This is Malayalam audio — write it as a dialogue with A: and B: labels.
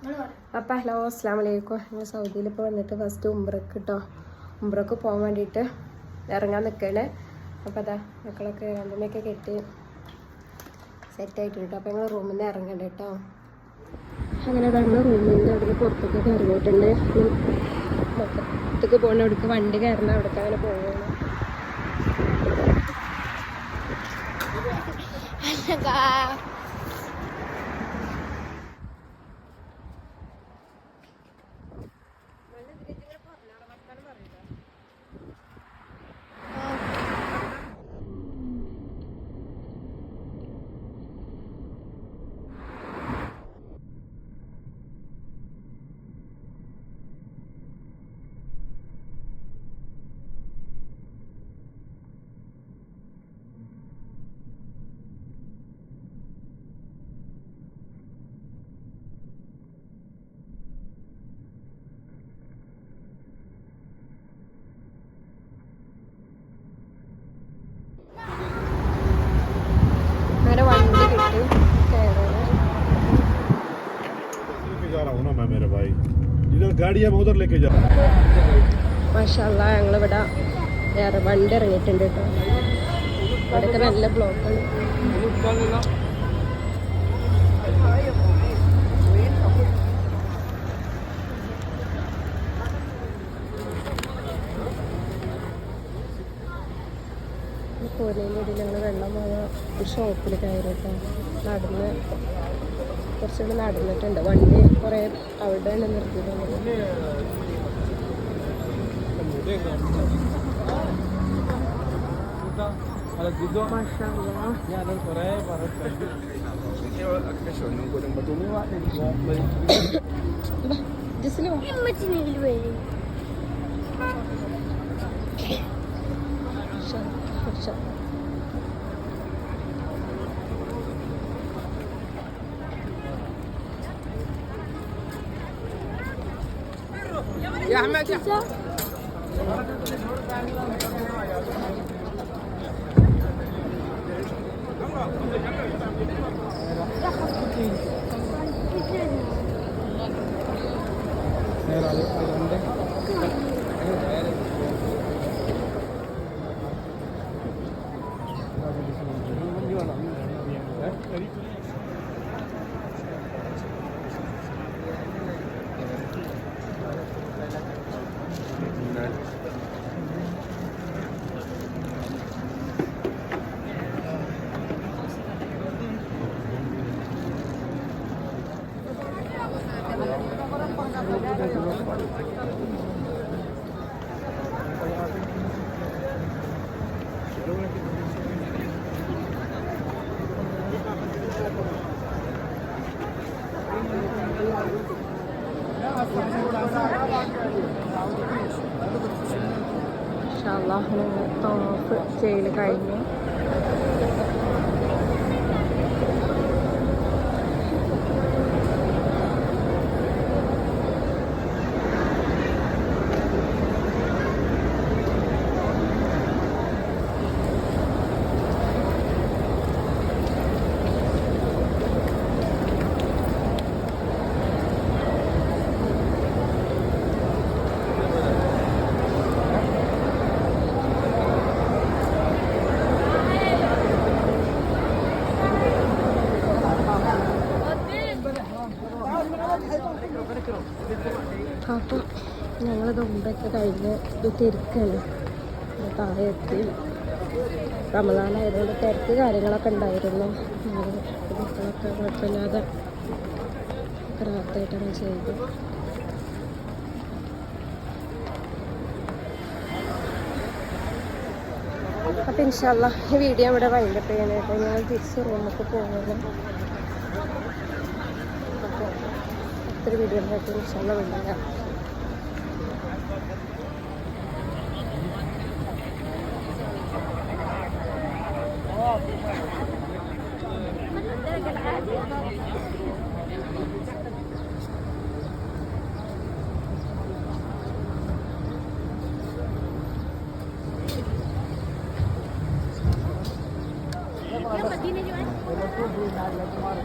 A: അപ്പം ഹലോ അസ്സാം വലൈക്കും ഞാൻ സൗദിയിൽ ഇപ്പോൾ വന്നിട്ട് ഫസ്റ്റ് ഉംറക്ക് കേട്ടോ ഉംറക്ക് പോകാൻ വേണ്ടിയിട്ട് ഇറങ്ങാൻ നിൽക്കണേ അപ്പോൾ അതാ മക്കളൊക്കെ രണ്ടുമയൊക്കെ കെട്ടി സെറ്റ് ആയിട്ടുണ്ട്. അപ്പോൾ ഞങ്ങൾ റൂമിൽ നിന്ന് ഇറങ്ങണ്ട കേട്ടോ അങ്ങനെ നമ്മൾ റൂമിൽ നിന്ന് അവിടെ പുറത്തൊക്കെ ഇറങ്ങിയിട്ടുണ്ട് പുറത്തേക്ക് പോകണ അവിടേക്ക് വണ്ടി കയറണം അവിടേക്ക് അങ്ങനെ പോകണം അങ്ങനെ വണ്ടി കിട്ടി കയറാൻ
B: लेके जा रहा हूँ ना मैं मेरे भाई इधर गाड़ी है मैं उधर लेके जा रहा हूँ
A: മാഷല്ല ഞങ്ങളിവിടെ വേറെ വണ്ടി ഇറങ്ങിയിട്ടുണ്ട് കേട്ടോ ഇവിടെയൊക്കെ നല്ല ബ്ലോക്കാണ് പോരുന്നതിൻ്റെ ഇടയിൽ ഞങ്ങൾ വെള്ളം വാങ്ങാൻ ഒരു ഷോപ്പിൽ കയറി കേട്ടോ നടന്ന് കുറച്ചുകൂടി നടന്നിട്ടുണ്ട്. വണ്ടി കുറേ അവിടെയാണ് നിർത്തിയിട്ടുള്ളത് يا أحمد يا Thank you. ജസ്റ്റിന് തോഫ് ചെയ്യൽ കഴിഞ്ഞു അപ്പോൾ ഞങ്ങളത് മുമ്പൊക്കെ കഴിഞ്ഞ് ഇത് താഴെത്തി താഴെ എത്തി. റമദാനായതുകൊണ്ട് തിരക്ക് കാര്യങ്ങളൊക്കെ ഉണ്ടായിരുന്നു. മക്കളൊക്കെ കുഴപ്പമില്ലാതെ റാത്തായിട്ടാണ് ചെയ്തത്. അപ്പം ഇൻഷാല്ല ഈ വീഡിയോ ഇവിടെ വൈൻഡപ്പ് ചെയ്യാനായിട്ട് ഞങ്ങൾ തിരിച്ച് റൂമൊക്കെ പോകുന്നത് ഇത്ര വീഡിയോ ഉണ്ടായിട്ട് ഇഷ്ടമുള്ള വീണ്ടും मदीने जो है